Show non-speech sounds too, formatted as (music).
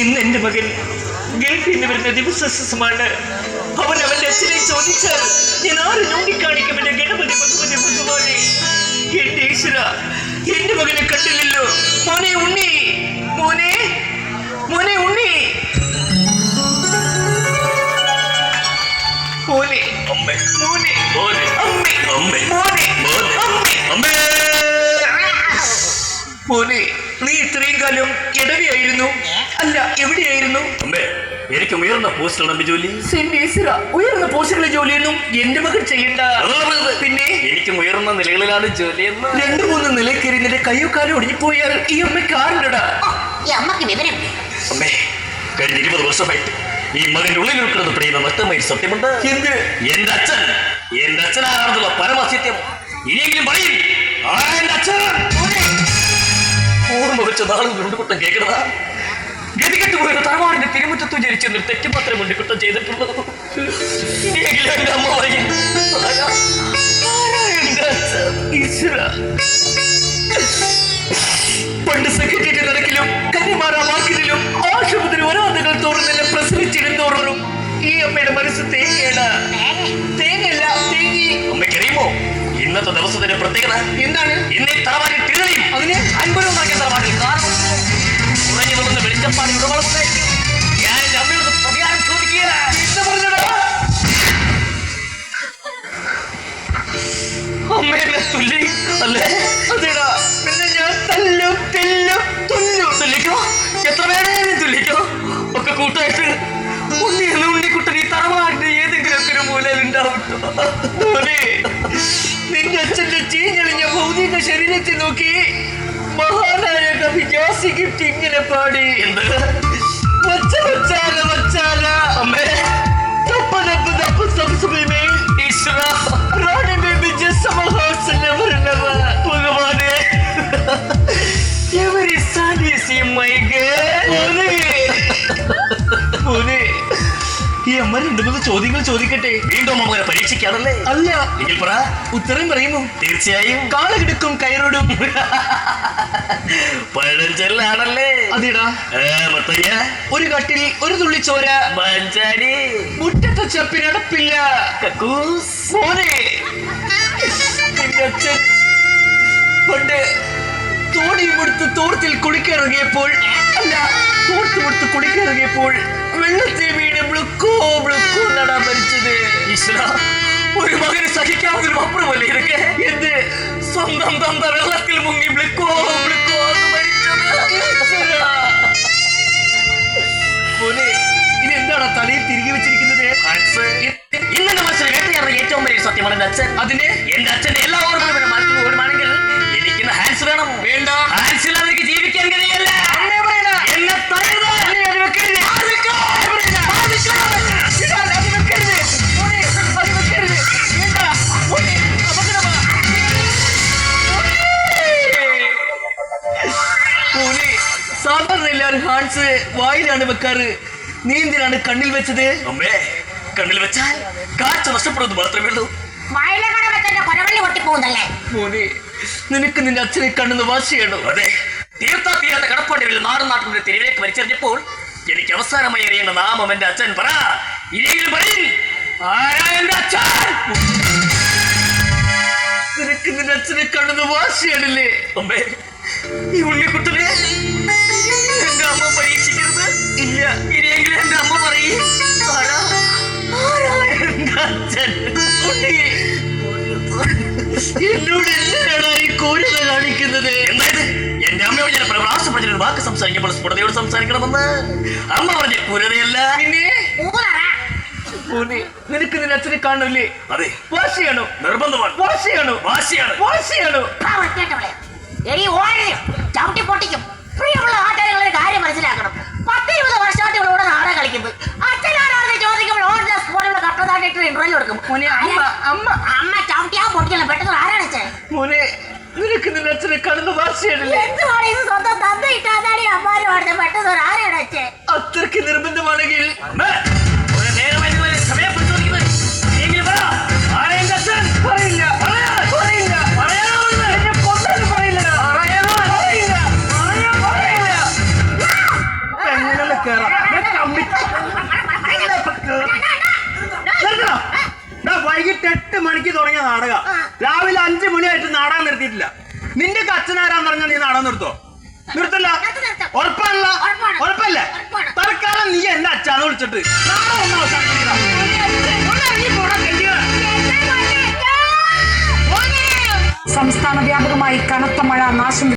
ഇന്ന് എന്റെ മകൻ ഗൾഫിൽ നിന്ന് വരുന്ന ദിവസമാണ്. അവൻ അവന്റെ അച്ഛനെ ചോദിച്ചാൽ ഞാൻ ആര് മോനെ നീ ഇത്രയും കാലം എടവയായിരുന്നു അല്ല എവിടെയായിരുന്നു? അമ്മേ എനിക്ക് ഉയർന്ന പോസ്റ്റിലാണ് ജോലി. സെന്റ് ഈശ്വര ഉയർന്ന പോസ്റ്റുകളിലെ ജോലിയൊന്നും എന്റെ മകൻ ചെയ്യണ്ട. പിന്നെ? എനിക്ക് ഉയർന്ന നിലകളിലാണ് ജോലിയെന്ന്. രണ്ടു മൂന്ന് നിലക്കേറി നിന്റെ കയ്യോ കാലോ ഒടിഞ്ഞുപോയാൽ ഈ അമ്മയ്ക്ക് ആരുണ്ടടാ? ഈ അമ്മയ്ക്ക് വിവരം. അമ്മേ കഴിഞ്ഞ ഇരുപത് വർഷമായിട്ട് ഈ മകന്റെ ഉള്ളിൽ ഉൾക്കുന്നത് പ്രിയുന്ന നഷ്ടമായി സത്യമുണ്ട്. എന്ത്? എന്റെ അച്ഛൻ എന്റെ അച്ഛനാണെന്നുള്ള പരമസത്യം. ഇനിയെങ്കിലും പറയും ആരാ എന്റെ അച്ഛൻ? ഓർമ്മ വെച്ച നാളും ഉണ്ടുകുട്ടം കേൾക്കണതാ? ഗതികെട്ട് പോയ തറവാടിന്റെ തിരുമുറ്റത്ത് ജനിച്ചെന്നൊരു തെറ്റ് മാത്രമേ വെണ്ടുകുട്ടം ചെയ്തിട്ടുള്ളത്. അമ്മ പറയും പണ്ട് സെക്രട്ടേറിയറ്റ് നിരക്കിലും കന്നിമാരാ വാക്കിലും ആശുപത്രി വരാതകൾ തോറുന്നില്ല പ്രസവിച്ചിടും തോറും ഈ അമ്മയുടെ മനസ്സ് തേങ്ങയാണ് തേങ്ങയല്ല തേങ്ങി. അമ്മയ്ക്കറിയുമോ? ഇന്നത്തെ ദിവസത്തിന്റെ പ്രത്യേകത എന്താണ്? ഇന്ന് തറവാടിൽ തിരളിയും. അതിന് അൻപതുണ്ടാക്കിയ തറവാടിൽ കാരണം? കുറഞ്ഞു വന്ന വെളിച്ചപ്പാടി ഉടമകളായിരിക്കും ഞാൻ എന്റെ അമ്മയോട് പ്രതികാരം ചോദിക്കുകയാണ്. എന്ത് പറഞ്ഞടാ അമ്മ എന്നെ തുല്ലി അല്ലേ? അതെടാ. പിന്നെ ഞാൻ തല്ലും തെല്ലും തുല്ലും. തുല്ലിക്കോ? എത്ര വേണേലും തുല്ലിക്കോ? ഒക്കെ കൂട്ടായിട്ട് ഉണ്ണി എന്ന ഉണ്ണിക്കുട്ടൻ ഈ തറവാടിന്റെ ഏതെങ്കിലും ഒക്കെ ഒരു മൂലയിൽ ചീഞ്ഞളിഞ്ഞ ഭൗതിക ശരീരത്തെ നോക്കി മഹാനായ കവി ജോസി ഗിഫ്റ്റ് ഇങ്ങനെ പാടി. അമ്മ രണ്ടു മൂന്ന് ചോദ്യങ്ങൾ ചോദിക്കട്ടെ. വീണ്ടും അമ്മനെ പരീക്ഷിക്കാറല്ലേ അല്ല. എങ്കിൽ പറ. ഉത്തരം പറയുമോ? തീർച്ചയായും. കാളകിടക്കും കയറോടും. (laughs) പഴഞ്ചൊല്ലാണല്ലേ? അതിടാ. മുത്തയ്യ. ഒരു കട്ടിൽ ഒരു തുള്ളി ചോര. മഞ്ചാടി മുറ്റത്തെ ചെപ്പിനടപ്പില്ല കക്കൂസ്. മോനെ. നിന്റെ തോർത്തിൽ കുളിക്കിറങ്ങിയപ്പോൾ അല്ല തോർത്ത് കൊടുത്ത് കുളിക്കിറങ്ങിയപ്പോൾ വെള്ളത്തെ വീണ് ബ്ലുക്കോ ബ്ലുക്കോ നടാൻ മരിച്ചത്. ഈശ്വര ഒരു മകന് സഹിക്കാവുന്നതിനും അപ്പുറമല്ലേ ഇതൊക്കെ? എന്ത്? സ്വന്തം തന്ത വെള്ളത്തിൽ മുങ്ങി വിളിക്കോ വിളിക്കോ എന്താണ് തലയിൽ തിരികെ വെച്ചിരിക്കുന്നത്? ഇന്നലെ വേട്ടയാടുന്ന ഏറ്റവും വലിയ സത്യമാണ് എന്റെ അച്ഛൻ. അതിന്? എന്റെ അച്ഛന്റെ ഹാൻസ് വായിലാണ് വെക്കാറ്. നീ എന്തിനാണ് കണ്ണിൽ വെച്ചത്? അമ്മേ കണ്ണിൽ വെച്ചാൽ കാഴ്ച നഷ്ടപ്പെടുന്നത് മാത്രമേ ഉള്ളൂ. മോനെ നിനക്ക് നിന്റെ അച്ഛനെ കണ്ണെന്ന് വാശിയാണോ? അതെ തീർത്താ തീരാത്ത കടപ്പാടുകളിൽ നാടും നാട്ടിന്റെ തിരിവിലേക്ക് വലിച്ചെറിഞ്ഞപ്പോൾ എനിക്ക് അവസാനമായി അറിയേണ്ട നാമം എന്റെ അച്ഛൻ. പറ ഇനിയെങ്കിലും പറയും ആരാ എന്റെ അച്ഛൻ? നിനക്ക് നിന്റെ അച്ഛനെ കണ്ണെന്ന് വാശിയാണല്ലേ? അമ്മേ ഈ ഉണ്ണിക്കുട്ടനെ പരീക്ഷിക്കരുത് ഇല്ല ഇനിയെങ്കിലും എന്റെ അമ്മ പറയും എന്നോട് എന്തിനാണ് ഈ ക്രൂരത കാണിക്കുന്നത്? എന്തായത്? എന്റെ അമ്മയോട് ഞാൻ പ്രവാസപ്പെട്ട ഒരു വാക്ക് സംസാരിക്കുമ്പോൾ സ്ഫുടതയോട് സംസാരിക്കണമെന്ന്. അമ്മ പറഞ്ഞ കുരതയല്ല പിന്നെ? നിനക്ക് നിന്റെ അച്ഛനെ കാണൂലേ അതെ. വാശിയാണോ? നിർബന്ധമാണ്. വാശിയാണോ? വാശിയാണ്. വാശിയാണോ? ഇന്റർവ്യൂ മോനെ, അമ്മ, അമ്മ. അമ്മ ചവിട്ടിയാ പെട്ടെന്ന് ആരാണ് അച്ഛൻ മോനെ നിനക്ക് നിന്റെ അച്ഛനെ കാണുന്ന വാശിയാണല്ലേ എന്തുവാണ് ഇത് സ്വന്തം തന്ത ഇട്ടാതാടി അമ്മാര് പെട്ടെന്ന് അത്രയ്ക്ക് നിർബന്ധമാണെങ്കിൽ രാവിലെ അഞ്ചു മണിയായിട്ട് നാടകം നിർത്തിയിട്ടില്ല. നിന്റെ കച്ചനാരാന്ന് പറഞ്ഞാൽ നീ നാടകം നിർത്തോ? നിർത്തില്ല? നിർത്തും, നിർത്തും. ഉറപ്പാണല്ലോ? ഉറപ്പല്ലേ? തൽക്കാലം നീ എന്റെ അച്ഛാന്ന് വിളിച്ചിട്ട് നാടകം ഒന്ന് അവസാനിപ്പിക്കണം. സംസ്ഥാന വ്യാപകമായി കനത്ത മഴ നാശം